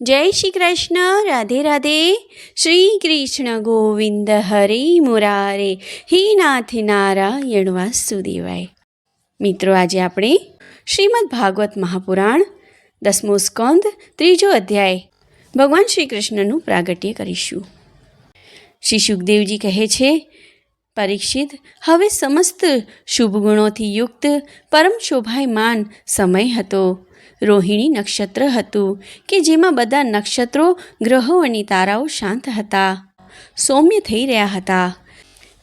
જય શ્રી કૃષ્ણ, રાધે રાધે. શ્રી કૃષ્ણ ગોવિંદ હરે મુરારે. હે નાથ નારાયણ વાસુદેવાય. મિત્રો, આજે આપણે શ્રીમદ ભાગવત મહાપુરાણ દસમો સ્કંદ ત્રીજો અધ્યાય ભગવાન શ્રી કૃષ્ણનું પ્રાગટ્ય કરીશું. શ્રી સુખદેવજી કહે છે, પરીક્ષિત, હવે સમસ્ત શુભ ગુણોથી યુક્ત, પરમ શોભાયમાન સમય હતો. રોહિણી નક્ષત્ર હતું, કે જેમાં બધા નક્ષત્રો, ગ્રહો અને તારાઓ શાંત હતા. સૌમ્ય થઈ રહ્યા હતા.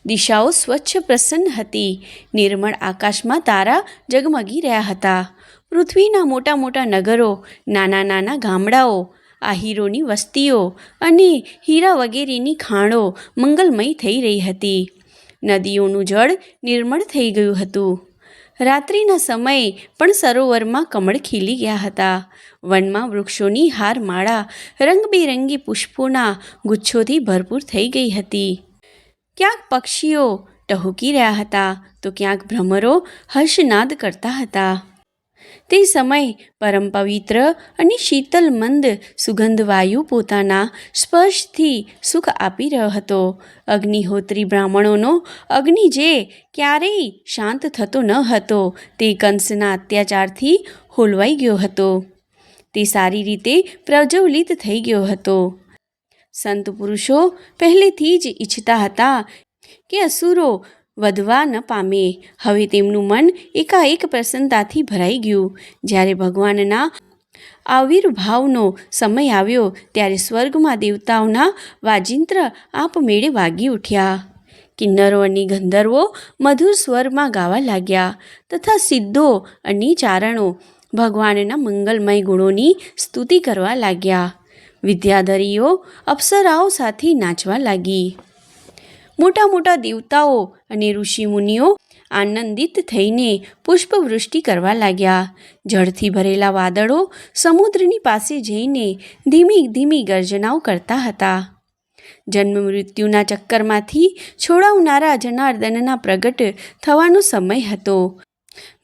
દિશાઓ સ્વચ્છ પ્રસન્ન હતી. નિર્મળ આકાશમાં તારા જગમગી રહ્યા હતા. પૃથ્વીના મોટા મોટા નગરો, નાના નાના ગામડાઓ, આહીરોની વસ્તીઓ અને હીરા વગેરેની ખાણો મંગલમય થઈ રહી હતી. નદીઓનું જળ નિર્મળ થઈ ગયું હતું. રાત્રિના સમયે પણ સરોવરમાં કમળ ખીલી ગયા હતા. વનમાં વૃક્ષોની હારમાળા રંગબેરંગી પુષ્પોના ગુચ્છોથી ભરપૂર થઈ ગઈ હતી. ક્યાંક પક્ષીઓ ટહુકી રહ્યા હતા, તો ક્યાંક ભ્રમરો હર્ષનાદ કરતા હતા. તે સમય પરમ પવિત્ર અને શીતલ મંદ સુગંધ વાયુ પોતાના સ્પર્શથી સુખ આપી રહ્યો હતો. અગ્નિહોત્રી બ્રાહ્મણોનો અગ્નિ જે ક્યારેય શાંત થતો ન હતો, તે કંસના અત્યાચારથી હોલવાઈ ગયો હતો. તે સારી રીતે પ્રજ્વલિત થઈ ગયો હતો. સંત પુરુષો પહેલેથી જ ઈચ્છતા હતા કે અસુરો વધવા ન પામે. હવે તેમનું મન એકાએક પ્રસન્નતાથી ભરાઈ ગયું. જ્યારે ભગવાનના આવિર્ભાવનો સમય આવ્યો, ત્યારે સ્વર્ગમાં દેવતાઓના વાજિંત્ર આપમેળે વાગી ઉઠ્યા. કિન્નરો અને ગંધર્વો મધુર સ્વરમાં ગાવા લાગ્યા તથા સિદ્ધો અને ચારણો ભગવાનના મંગલમય ગુણોની સ્તુતિ કરવા લાગ્યા. વિદ્યાધરીઓ અપ્સરાઓ સાથે નાચવા લાગી. મોટા મોટા દેવતાઓ અને ઋષિમુનિઓ આનંદિત થઈને પુષ્પવૃષ્ટિ કરવા લાગ્યા. જળથી ભરેલા વાદળો સમુદ્રની પાસે જઈને ધીમી ધીમી ગર્જનાઓ કરતા હતા. જન્મ મૃત્યુના ચક્કરમાંથી છોડાવનારા જનાર્દનના પ્રગટ થવાનો સમય હતો.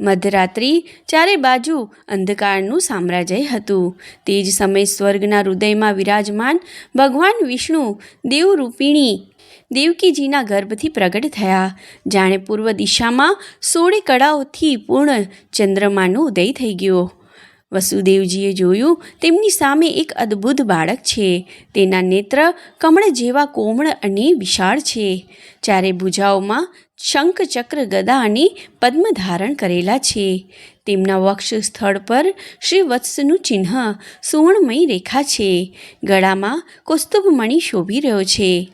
મધરાત્રિ ચારે બાજુ અંધકારનું સામ્રાજ્ય હતું. તે જ સમય સ્વર્ગના હૃદયમાં વિરાજમાન ભગવાન વિષ્ણુ દેવરૂપિણી દેવકીજીના ગર્ભથી પ્રગટ થયા. જાણે પૂર્વ દિશામાં સોળે કળાઓથી પૂર્ણ ચંદ્રમાનો ઉદય થઈ ગયો. વસુદેવજીએ જોયું, તેમની સામે એક અદ્ભુત બાળક છે. તેના નેત્ર કમળ જેવા કોમળ અને વિશાળ છે. ચારે ભુજાઓમાં શંખ ચક્ર ગદા અને પદ્મ ધારણ કરેલા છે. તેમના વક્ષ સ્થળ પર શ્રી વત્સનું ચિહ્ન સુવર્ણમય રેખા છે. ગળામાં કૌસ્તુભમણિ શોભી રહ્યો છે.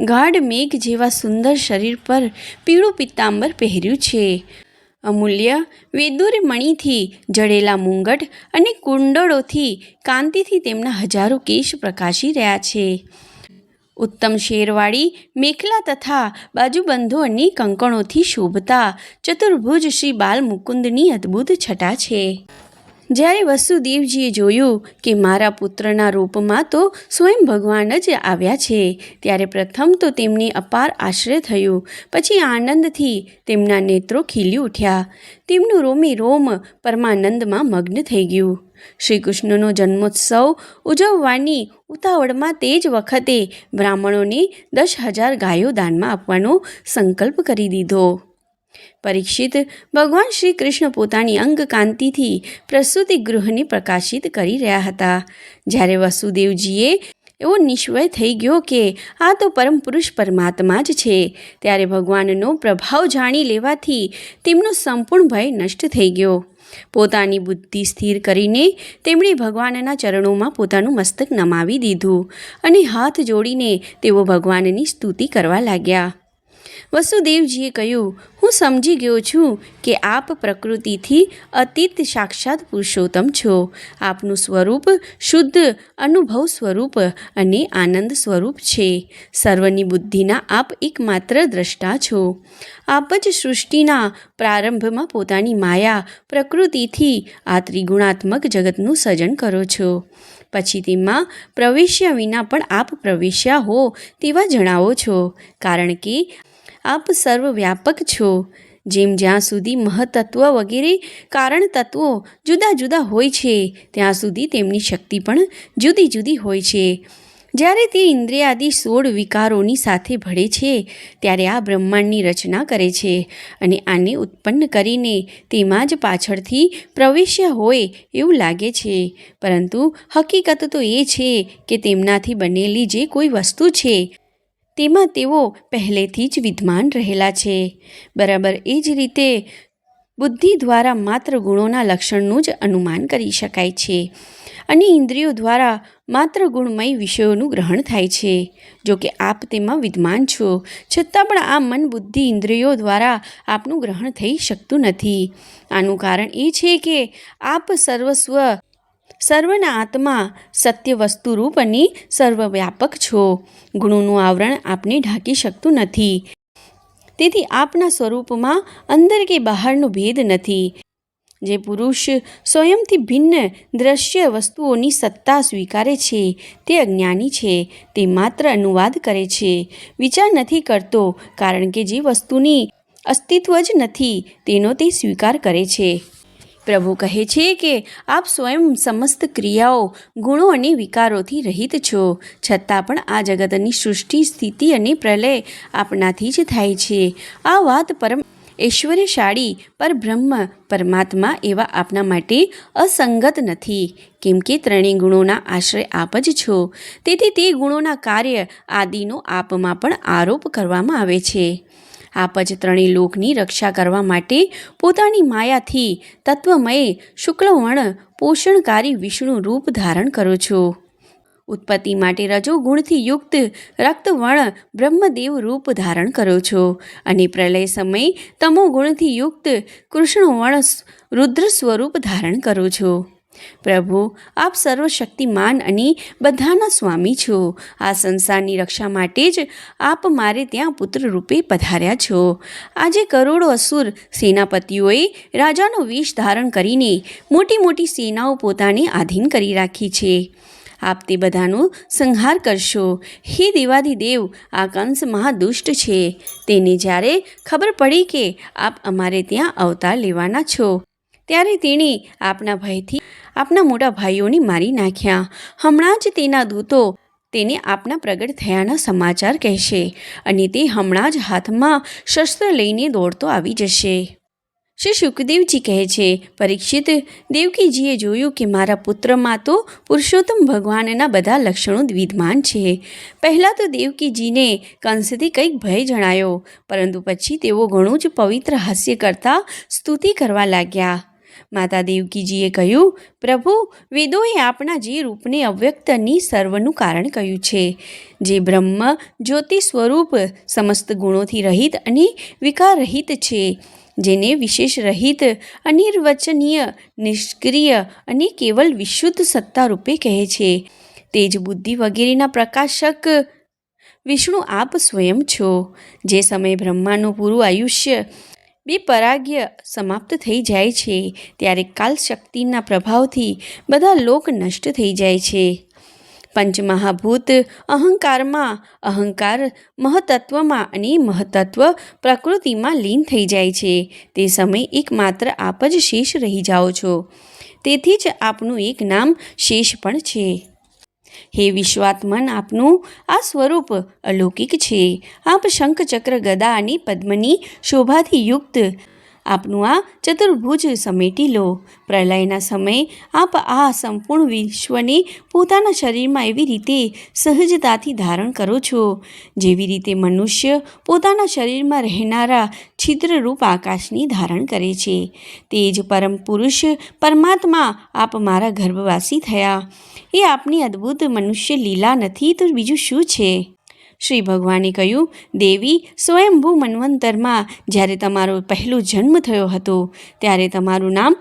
ગાઢ મેઘ જેવા સુંદર શરીર પર પીળું પિત્તાંબર પહેર્યું છે. અમૂલ્ય વેદુર મણીથી જડેલા મુંગટ અને કુંડળોથી કાંતિથી તેમના હજારો કેશ પ્રકાશી રહ્યા છે. ઉત્તમ શેરવાળી, મેખલા તથા બાજુબંધો અને કંકણોથી શોભતા ચતુર્ભુજ શ્રી બાલ મુકુંદની અદ્ભુત છટા છે. જ્યારે વસુદેવજીએ જોયું કે મારા પુત્રના રૂપમાં તો સ્વયં ભગવાન જ આવ્યા છે, ત્યારે પ્રથમ તો તેમને અપાર આશ્રય થયું, પછી આનંદથી તેમના નેત્રો ખીલી ઉઠ્યા. તેમનું રોમે રોમ પરમાનંદમાં મગ્ન થઈ ગયું. શ્રી કૃષ્ણનો જન્મોત્સવ ઉજવવાની ઉતાવળમાં તે જ વખતે બ્રાહ્મણોને દસ હજાર ગાયો દાનમાં આપવાનો સંકલ્પ કરી દીધો. પરીક્ષિત ભગવાન શ્રી કૃષ્ણ પોતાની અંગ કાંતિથી પ્રસૂતિ ગૃહને પ્રકાશિત કરી રહ્યા હતા. જ્યારે વસુદેવજીએ એવો નિશ્ચય થઈ ગયો કે આ તો પરમ પુરુષ પરમાત્મા જ છે, ત્યારે ભગવાનનો પ્રભાવ જાણી લેવાથી તેમનો સંપૂર્ણ ભય નષ્ટ થઈ ગયો. પોતાની બુદ્ધિ સ્થિર કરીને તેમણે ભગવાનના ચરણોમાં પોતાનું મસ્તક નમાવી દીધું અને હાથ જોડીને તેઓ ભગવાનની સ્તુતિ કરવા લાગ્યા. વસુદેવજીએ કહ્યું, હું સમજી ગયો છું કે આપ પ્રકૃતિથી અતીત સાક્ષાત પુરુષોત્તમ છો. આપનું સ્વરૂપ શુદ્ધ અનુભવ સ્વરૂપ અને આનંદ સ્વરૂપ છે. સર્વની બુદ્ધિના આપ એકમાત્ર દ્રષ્ટા છો. આપ જ સૃષ્ટિના પ્રારંભમાં પોતાની માયા પ્રકૃતિથી આ ત્રિગુણાત્મક જગતનું સર્જન કરો છો. પછી તેમાં પ્રવેશ્યા વિના પણ આપ પ્રવેશ્યા હો તેવા જણાવો છો. કારણ કે આપ સર્વવ્યાપક છો. જેમ જ્યાં સુધી મહતત્વ વગેરે કારણ તત્વો જુદા જુદા હોય છે, ત્યાં સુધી તેમની શક્તિ પણ જુદી જુદી હોય છે. જ્યારે તે ઇન્દ્રિયાદિ સોળ વિકારોની સાથે ભળે છે, ત્યારે આ બ્રહ્માંડની રચના કરે છે અને આને ઉત્પન્ન કરીને તેમાં જ પાછળથી પ્રવેશ્યા હોય એવું લાગે છે. પરંતુ હકીકત તો એ છે કે તેમનાથી બનેલી જે કોઈ વસ્તુ છે તેમાં તેઓ પહેલેથી જ વિદ્વાન રહેલા છે. બરાબર એ જ રીતે બુદ્ધિ દ્વારા માત્ર ગુણોના લક્ષણનું જ અનુમાન કરી શકાય છે અને ઇન્દ્રિયો દ્વારા માત્ર ગુણમય વિષયોનું ગ્રહણ થાય છે. જો કે આપ તેમાં વિદ્વાન છો, છતાં પણ આ મન બુદ્ધિ ઇન્દ્રિયો દ્વારા આપનું ગ્રહણ થઈ શકતું નથી. આનું કારણ એ છે કે આપ સર્વસ્વ સર્વના આત્મા સત્ય વસ્તુરૂપ અને સર્વવ્યાપક છો. ગુણોનું આવરણ આપને ઢાંકી શકતું નથી. તેથી આપના સ્વરૂપમાં અંદર કે બહારનો ભેદ નથી. જે પુરુષ સ્વયંથી ભિન્ન દ્રશ્ય વસ્તુઓની સત્તા સ્વીકારે છે, તે અજ્ઞાની છે, તે માત્ર અનુવાદ કરે છે. વિચાર નથી કરતો, કારણ કે જે વસ્તુની અસ્તિત્વ જ નથી, તેનો તે સ્વીકાર કરે છે. પ્રભુ કહે છે કે આપ સ્વયં સમસ્ત ક્રિયાઓ, ગુણો અને વિકારોથી રહિત છો. છતાં પણ આ જગતની સૃષ્ટિ, સ્થિતિ અને પ્રલય આપનાથી જ થાય છે. આ વાત પરમ ઐશ્વર્યશાળી પર બ્રહ્મ પરમાત્મા એવા આપના માટે અસંગત નથી. કેમ કે ત્રણેય ગુણોના આશ્રય આપ જ છો. તેથી તે ગુણોના કાર્ય આદિનો આપમાં પણ આરોપ કરવામાં આવે છે. આપ જ ત્રણેય લોકની રક્ષા કરવા માટે પોતાની માયાથી તત્વમય શુક્લવર્ણ પોષણકારી વિષ્ણુ રૂપ ધારણ કરો છો. ઉત્પત્તિ માટે રજોગુણથી યુક્ત રક્તવર્ણ બ્રહ્મદેવ રૂપ ધારણ કરો છો અને પ્રલય સમયે તમો ગુણથી યુક્ત કૃષ્ણવર્ણ રુદ્ર સ્વરૂપ ધારણ કરો છો. પ્રભુ, આપ સર્વશક્તિમાન અને બધાના સ્વામી છો. આ સંસારની રક્ષા માટે જ આપ મારે ત્યાં પુત્ર રૂપે પધાર્યા છો. આજે કરોડો અસુર સેનાપતિઓએ રાજાનો વેશ ધારણ કરીને મોટી મોટી સેનાઓ પોતાને આધીન કરી રાખી છે. આપ તે બધાનો સંહાર કરશો. હે દેવાદિદેવ, આ કંસ મહાદુષ્ટ છે. તેને જ્યારે ખબર પડી કે આપ અમારે ત્યાં અવતાર લેવાના છો. ત્યારે તેણે આપના ભયથી આપના મોટા ભાઈઓને મારી નાખ્યા. હમણાં જ તેના દૂતો તેને આપના પ્રગટ થયાના સમાચાર કહેશે અને તે હમણાં જ હાથમાં શસ્ત્ર લઈને દોડતો આવી જશે. શ્રી સુખદેવજી કહે છે, પરીક્ષિત દેવકીજીએ જોયું કે મારા પુત્રમાં તો પુરુષોત્તમ ભગવાનના બધા લક્ષણો વિદ્યમાન છે. પહેલાં તો દેવકીજીને કંસથી કંઈક ભય જણાયો, પરંતુ પછી તેઓ ઘણું જ પવિત્ર હાસ્ય કરતા સ્તુતિ કરવા લાગ્યા. માતા દેવકીજીએ કહ્યું, પ્રભુ, વેદોએ આપણા જે રૂપને અવ્યક્તની સર્વનું કારણ કહ્યું છે. જે બ્રહ્મ જ્યોતિ સ્વરૂપ સમસ્ત ગુણોથી રહિત અને વિકાર રહિત છે, જેને વિશેષ રહિત, અનિર્વચનીય, નિષ્ક્રિય અને કેવલ વિશુદ્ધ સત્તા રૂપે કહે છે. તે જ બુદ્ધિ વગેરેના પ્રકાશક વિષ્ણુ આપ સ્વયં છો. જે સમયે બ્રહ્માનું પૂરું આયુષ્ય બે પરાગ્ય સમાપ્ત થઈ જાય છે, ત્યારે કાલ શક્તિના પ્રભાવથી બધા લોક નષ્ટ થઈ જાય છે. પંચમહાભૂત અહંકારમાં અહંકાર મહતત્વમાં અને મહતત્વ પ્રકૃતિમાં લીન થઈ જાય છે. તે સમય એકમાત્ર આપ જ શેષ રહી જાઓ છો. તેથી જ આપનું એક નામ શેષ પણ છે. હે વિશ્વાત્મન આપનું આ સ્વરૂપ અલૌકિક છે. આપ શંખચક્ર ગદા અને પદ્મની શોભાથી યુક્ત આપનું આ ચતુર્ભુજ સમેટી લો. પ્રલયના સમયે આપ આ સંપૂર્ણ વિશ્વને પોતાના શરીરમાં એવી રીતે સહજતાથી ધારણ કરો છો. જેવી રીતે મનુષ્ય પોતાના શરીરમાં રહેનારા છિદ્રરૂપ આકાશની ધારણ કરે છે. તે જ પરમ પુરુષ પરમાત્મા આપ મારા ગર્ભવાસી થયા. એ આપની અદ્ભુત મનુષ્ય લીલા નથી તો બીજું શું છે? શ્રી ભગવાને કહ્યું, દેવી, સ્વયંભૂ મન્વંતરમાં જ્યારે તમારો પહેલો જન્મ થયો હતો, ત્યારે તમારું નામ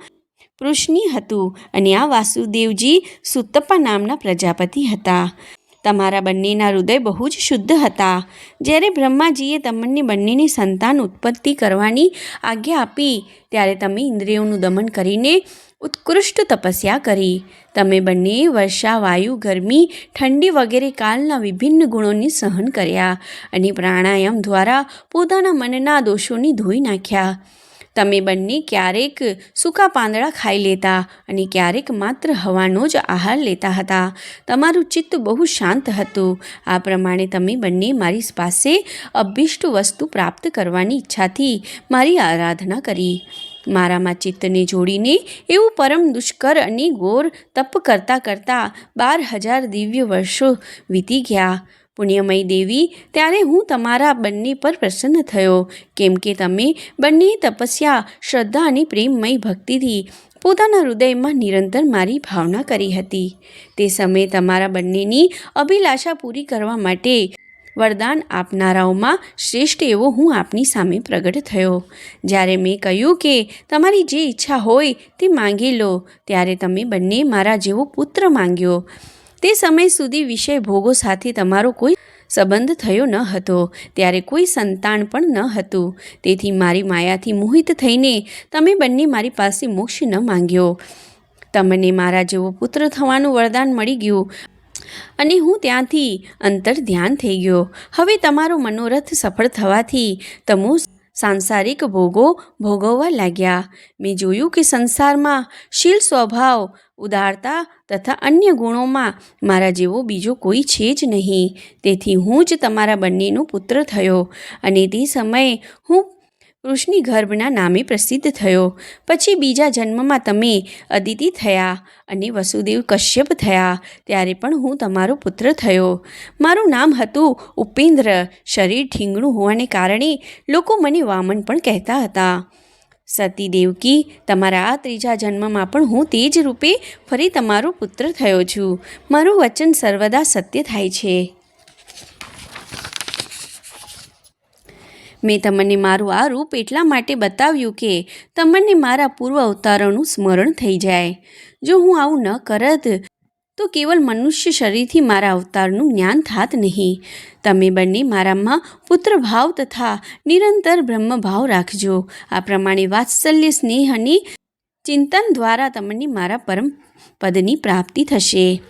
પૃષ્ણી હતું અને આ વાસુદેવજી સુતપ્પા નામના પ્રજાપતિ હતા. તમારા બંનેના હૃદય બહુ જ શુદ્ધ હતા. જ્યારે બ્રહ્માજીએ તમને બંનેની સંતાન ઉત્પત્તિ કરવાની આજ્ઞા આપી, ત્યારે તમે ઇન્દ્રિયોનું દમન કરીને ઉત્કૃષ્ટ તપસ્યા કરી. તમે બંને વર્ષા, વાયુ, ગરમી, ઠંડી વગેરે કાલના વિભિન્ન ગુણોને સહન કર્યા અને પ્રાણાયામ દ્વારા પોતાના મનના દોષોને ધોઈ નાખ્યા. તમે બંને ક્યારેક સૂકા પાંદડા ખાઈ લેતા અને ક્યારેક માત્ર હવાનો જ આહાર લેતા હતા. તમારું ચિત્ત બહુ શાંત હતું. આ પ્રમાણે તમે બંને મારી પાસે અભિષ્ટ વસ્તુ પ્રાપ્ત કરવાની ઈચ્છાથી મારી આરાધના કરી. મારામાં ચિત્તને જોડીને એવું પરમ દુષ્કર અને ગોર તપ કરતાં કરતાં બાર હજાર દિવ્ય વર્ષો વીતી ગયા. પુણ્યમય દેવી, ત્યારે હું તમારા બંને પર પ્રસન્ન થયો. કેમ કે તમે બંને તપસ્યા, શ્રદ્ધા અને પ્રેમમય ભક્તિથી પોતાના હૃદયમાં નિરંતર મારી ભાવના કરી હતી. તે સમયે તમારા બંનેની અભિલાષા પૂરી કરવા માટે વરદાન આપનારાઓમાં શ્રેષ્ઠ એવો હું આપની સામે પ્રગટ થયો. જ્યારે મેં કહ્યું કે તમારી જે ઈચ્છા હોય તે માંગી લો, ત્યારે તમે બંને મારા જેવો પુત્ર માંગ્યો. તે સમય સુધી વિષય ભોગો સાથે તમારો કોઈ સંબંધ થયો ન હતો, ત્યારે કોઈ સંતાન પણ ન હતું. તેથી મારી માયાથી મોહિત થઈને તમે બંને મારી પાસે મોક્ષ ન માંગ્યો. તમને મારા જેવો પુત્ર થવાનું વરદાન મળી ગયું અને હું ત્યાંથી અંતર ધ્યાન થઈ ગયો. હવે તમારો મનોરથ સફળ થવાથી તમો સાંસારિક ભોગો ભોગવવા લાગ્યા. મેં જોયું કે સંસારમાં શીલ સ્વભાવ ઉદારતા તથા અન્ય ગુણોમાં મારા જેવો બીજો કોઈ છે જ નહીં. તેથી હું જ તમારા બંનેનો પુત્ર થયો અને તે સમયે હું કૃષ્ણી ગર્ભના નામે પ્રસિદ્ધ થયો. પછી બીજા જન્મમાં તમે અદિતિ થયા અને વસુદેવ કશ્યપ થયા, ત્યારે પણ હું તમારો પુત્ર થયો. મારું નામ હતું ઉપેન્દ્ર, શરીર ઠીંગણું હોવાને કારણે લોકો મને વામન પણ કહેતા હતા. સતી દેવકી તમારા આ ત્રીજા જન્મમાં પણ હું તે જ રૂપે ફરી તમારો પુત્ર થયો છું. મારું વચન સર્વદા સત્ય થાય છે. મેં તમને મારું આ રૂપ એટલા માટે બતાવ્યું કે તમને મારા પૂર્વ અવતારોનું સ્મરણ થઈ જાય. જો હું આવું ન કરત, તો કેવલ મનુષ્ય શરીરથી મારા અવતારનું જ્ઞાન થાત નહીં. તમે બંને મારામાં પુત્ર ભાવ તથા નિરંતર બ્રહ્મભાવ રાખજો. આ પ્રમાણે વાત્સલ્ય, સ્નેહ અને ચિંતન દ્વારા તમને મારા પરમ પદની પ્રાપ્તિ થશે.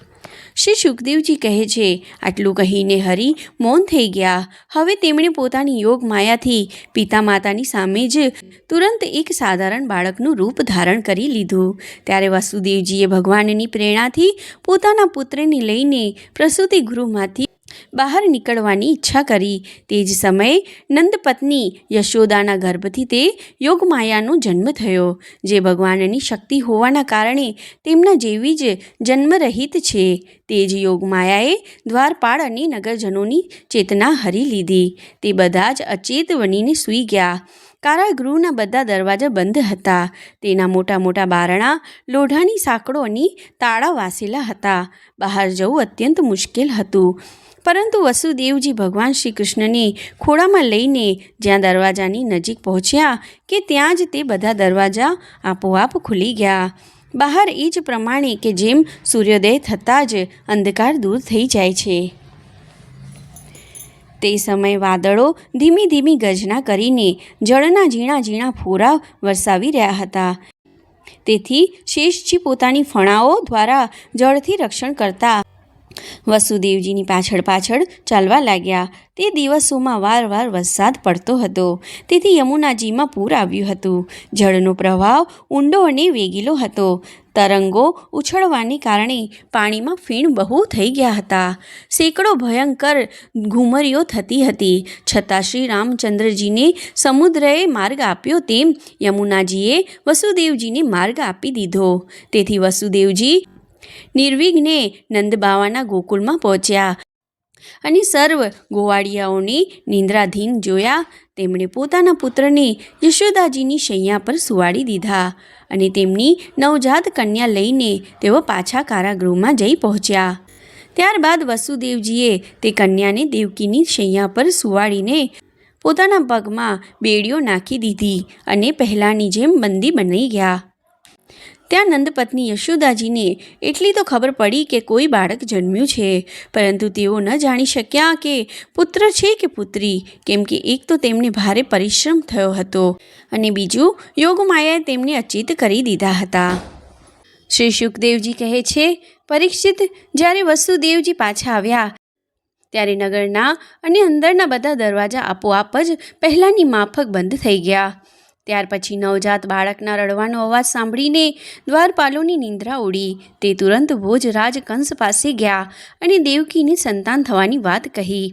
શ્રી સુખદેવજી કહે છે, આટલું કહીને હરિ મૌન થઈ ગયા. હવે તેમણે પોતાની યોગ માયાથી પિતા માતાની સામે જ તુરંત એક સાધારણ બાળકનું રૂપ ધારણ કરી લીધું. ત્યારે વસુદેવજીએ ભગવાનની પ્રેરણાથી પોતાના પુત્રને લઈને પ્રસૂતિ ગૃહમાંથી બહાર નીકળવાની ઈચ્છા કરી. તે જ સમયે નંદપત્ની યશોદાના ગર્ભથી તે યોગમાયાનો જન્મ થયો, જે ભગવાનની શક્તિ હોવાના કારણે તેમના જેવી જ જન્મરહિત છે. તે જ યોગમાયાએ દ્વારપાળ અને નગરજનોની ચેતના હરી લીધી. તે બધા જ અચેત બનીને સૂઈ ગયા. કારાગૃહના બધા દરવાજા બંધ હતા. તેના મોટા મોટા બારણા, લોઢાની સાંકળોની તાળા વાસેલા હતા. બહાર જવું અત્યંત મુશ્કેલ હતું. પરંતુ વસુદેવજી ભગવાન શ્રી કૃષ્ણને ખોળામાં લઈને જ્યાં દરવાજાની નજીક પહોંચ્યા કે ત્યાં જ તે બધા દરવાજા આપોઆપ ખુલી ગયા. બહાર એ જ પ્રમાણે કે જેમ સૂર્યોદય થતાં જ અંધકાર દૂર થઈ જાય છે. તે સમયે વાદળો ધીમી ધીમી ગજના કરીને જળના ઝીણા ઝીણા ફોરા વરસાવી રહ્યા હતા. તેથી શેષજી પોતાની ફણાઓ દ્વારા જળથી રક્ષણ કરતા વસુદેવજીની પાછળ પાછળ ચાલવા લાગ્યા. તે દિવસોમાં વારવાર વરસાદ પડતો હતો. તેથી યમુનાજીમાં પૂર આવ્યું હતું. જળનો પ્રવાહ ઊંડો અને વેગીલો હતો. તરંગો ઉછળવાને કારણે પાણીમાં ફીણ બહુ થઈ ગયા હતા. સેંકડો ભયંકર ઘુમરીઓ થતી હતી. છતાં શ્રી રામચંદ્રજીને સમુદ્રએ માર્ગ આપ્યો તેમ યમુનાજીએ વસુદેવજીને માર્ગ આપી દીધો. તેથી વસુદેવજી નિર્વિઘ્ને નંદબાવાના ગોકુળમાં પહોંચ્યા. અને સર્વ ગોવાળિયાઓને નિંદ્રાધીન જોયા, તેમણે પોતાના પુત્રને યશોદાજીની શૈયા પર સુવાડી દીધા અને તેમની નવજાત કન્યા લઈને તેઓ પાછા કારાગૃહમાં જઈ પહોંચ્યા. ત્યારબાદ વસુદેવજીએ તે કન્યાને દેવકીની શૈયા પર સુવાડીને પોતાના પગમાં બેડીઓ નાખી દીધી અને પહેલાંની જેમ બંદી બની ગયા. ત્યાં નંદપત્ની યશોદાજીને એટલી તો ખબર પડી કે કોઈ બાળક જન્મ્યું છે. પરંતુ તેઓ ન જાણી શક્યા કે પુત્ર છે કે પુત્રી, કેમ કે એક તો તેમને ભારે પરિશ્રમ થયો હતો અને બીજું યોગમાયાએ તેમને અચિત કરી દીધા હતા. શ્રી સુખદેવજી કહે છે, પરીક્ષિત જ્યારે વસુદેવજી પાછા આવ્યા, ત્યારે નગરના અને અંદરના બધા દરવાજા આપોઆપ જ પહેલાંની માફક બંધ થઈ ગયા. ત્યાર પછી નવજાત બાળકના રડવાનો અવાજ સાંભળીને દ્વારપાલોની નિંદ્રા ઉડી. તે તુરંત ભોજરાજ કંસ પાસે ગયા અને દેવકીને સંતાન થવાની વાત કહી.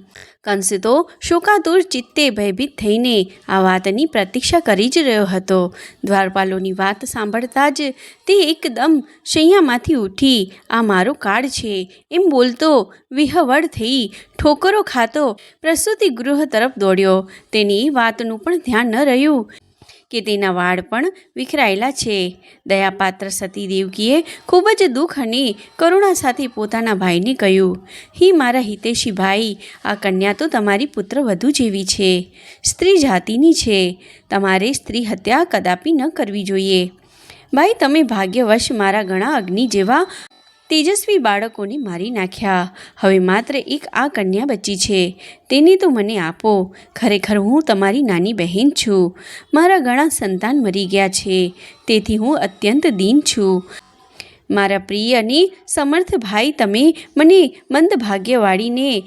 કંસ તો શોકાતુર ચિત્તે ભયભીત થઈને આ વાતની પ્રતીક્ષા કરી જ રહ્યો હતો. દ્વારપાલોની વાત સાંભળતા જ તે એકદમ શૈયામાંથી ઉઠી, આ મારો કાળ છે. એમ બોલતો વિહવળ થઈ ઠોકરો ખાતો પ્રસૂતિ ગૃહ તરફ દોડ્યો. તેની વાતનું પણ ધ્યાન ન રહ્યું. કે તેના વાળ પણ વિખરાયેલા છે. દયાપાત્ર સતી દેવકીએ ખૂબ જ દુઃખ અને કરુણા સાથે પોતાના ભાઈને કહ્યું, હી મારા હિતેશી ભાઈ આ કન્યા તો તમારી પુત્ર વધુ જેવી છે. સ્ત્રી જાતિની છે. તમારે સ્ત્રી હત્યા કદાપી ન કરવી જોઈએ. ભાઈ, તમે ભાગ્યવશ મારા ઘણા અગ્નિ જેવા તેજસ્વી બાળકોને મારી નાખ્યા. હવે માત્ર એક આ કન્યા બચી છે. તેને તો મને આપો. ખરેખર હું તમારી નાની બહેન છું. મારા ઘણા સંતાન મરી ગયા છે. તેથી હું અત્યંત દીન છું. મારા પ્રિય અને સમર્થ ભાઈ, તમે મને મંદભાગ્યવાળીને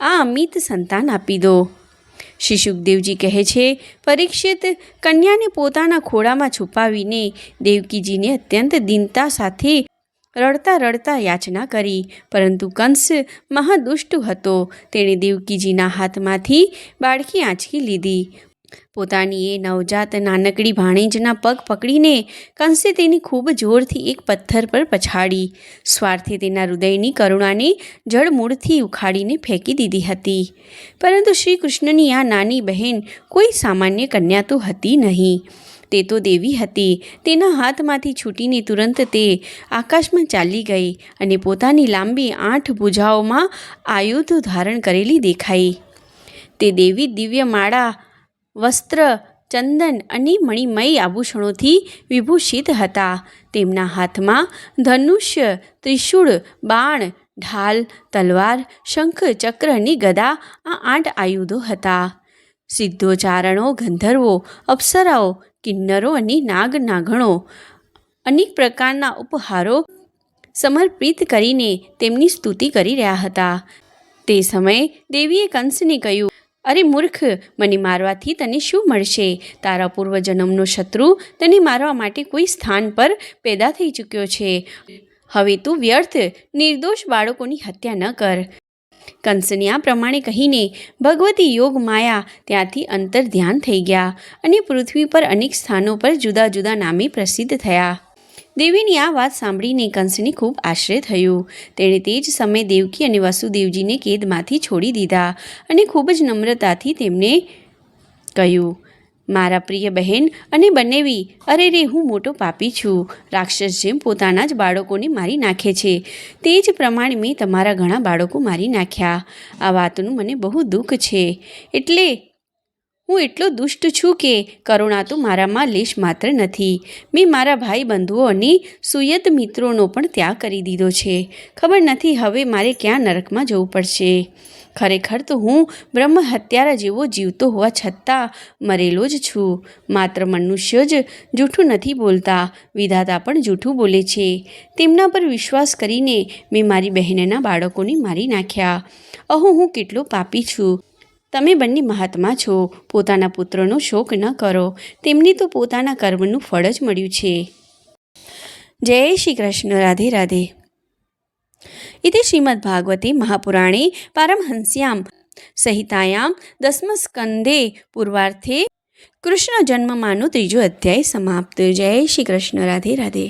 આ અમિત સંતાન આપી દો. શ્રી કહે છે, પરીક્ષિત કન્યાને પોતાના ખોળામાં છુપાવીને દેવકીજીને અત્યંત દીનતા સાથે રડતા રડતા યાચના કરી. પરંતુ કંસ મહાદુષ્ટ હતો. તેણે દેવકીજીના હાથમાંથી બાળકી આંચકી લીધી. પોતાની એ નવજાત નાનકડી ભાણેજના પગ પકડીને કંસે તેની ખૂબ જોરથી એક પથ્થર પર પછાડી. સ્વાર્થે તેના હૃદયની કરુણાને જળમૂળથી ઉખાડીને ફેંકી દીધી હતી. પરંતુ શ્રી કૃષ્ણની આ નાની બહેન કોઈ સામાન્ય કન્યા તો હતી નહીં. તે તો દેવી હતી. તેના હાથમાંથી છૂટીને તુરંત તે આકાશમાં ચાલી ગઈ અને પોતાની લાંબી આઠ ભુજાઓમાં આયુધ ધારણ કરેલી દેખાઈ. તે દેવી દિવ્ય માળા, વસ્ત્ર, ચંદન અને મણિમય આભૂષણોથી વિભૂષિત હતા. તેમના હાથમાં ધનુષ્ય, ત્રિશૂળ, બાણ, ઢાલ, તલવાર, શંખ, ચક્ર અને ગદા આ આઠ આયુધો હતા. સિદ્ધો ચારણો ગંધર્વો, અપ્સરાઓ કિન્નરો અને નાગ નાગણો અનેક પ્રકારના ઉપહારો સમર્પિત કરીને તેમની સ્તુતિ કરી રહ્યા હતા. તે સમયે દેવીએ કંસને કહ્યું, અરે મૂર્ખ, મને મારવાથી તને શું મળશે? તારા પૂર્વજન્મનો શત્રુ તને મારવા માટે કોઈ સ્થાન પર પેદા થઈ ચૂક્યો છે. હવે તું વ્યર્થ, નિર્દોષ બાળકોની હત્યા ન કર. કંસને આ પ્રમાણે કહીને ભગવતી યોગ માયા ત્યાંથી અંતર ધ્યાન થઈ ગયા અને પૃથ્વી પર અનેક સ્થાનો પર જુદા જુદા નામે પ્રસિદ્ધ થયા. દેવીની આ વાત સાંભળીને કંસને ખૂબ આશ્ચર્ય થયું. તેણે તે જ સમયે દેવકી અને વસુદેવજીને કેદમાંથી છોડી દીધા અને ખૂબ જ નમ્રતાથી તેમને કહ્યું મારા પ્રિય બહેન અને બંનેવી, અરે રે, હું મોટો પાપી છું. રાક્ષસ જેમ પોતાના જ બાળકોને મારી નાખે છે. તે જ પ્રમાણે મેં તમારા ઘણા બાળકો મારી નાખ્યા. આ વાતનું મને બહુ દુઃખ છે. એટલે હું એટલો દુષ્ટ છું કે કરુણા તો મારામાં લેશ માત્ર નથી. મેં મારા ભાઈ બંધુઓ અને સુયત મિત્રોનો પણ ત્યાગ કરી દીધો છે. ખબર નથી હવે મારે ક્યાં નરકમાં જવું પડશે. ખરેખર તો હું બ્રહ્મ હત્યારા જેવો જીવતો હોવા છતાં મરેલો જ છું. માત્ર મનુષ્ય જ જૂઠું નથી બોલતા. વિધાતા પણ જૂઠું બોલે છે. તેમના પર વિશ્વાસ કરીને મેં મારી બહેનના બાળકોને મારી નાખ્યા. અહો, હું કેટલો પાપી છું. તમે બંને મહાત્મા છો. પોતાના પુત્રનો શોક ન કરો. તેમને તો પોતાના કર્મનું ફળ જ મળ્યું છે. જય શ્રી કૃષ્ણ. રાધે રાધે. इति श्रीमद्भागवते महापुराणे पारमहंस्यां संहितायां दसमस्कन्धे पूर्वार्थे કૃષ્ણ જન્મમાંનો ત્રીજો અધ્યાય સમાપ્ત જય શ્રી કૃષ્ણ રાધે રાધે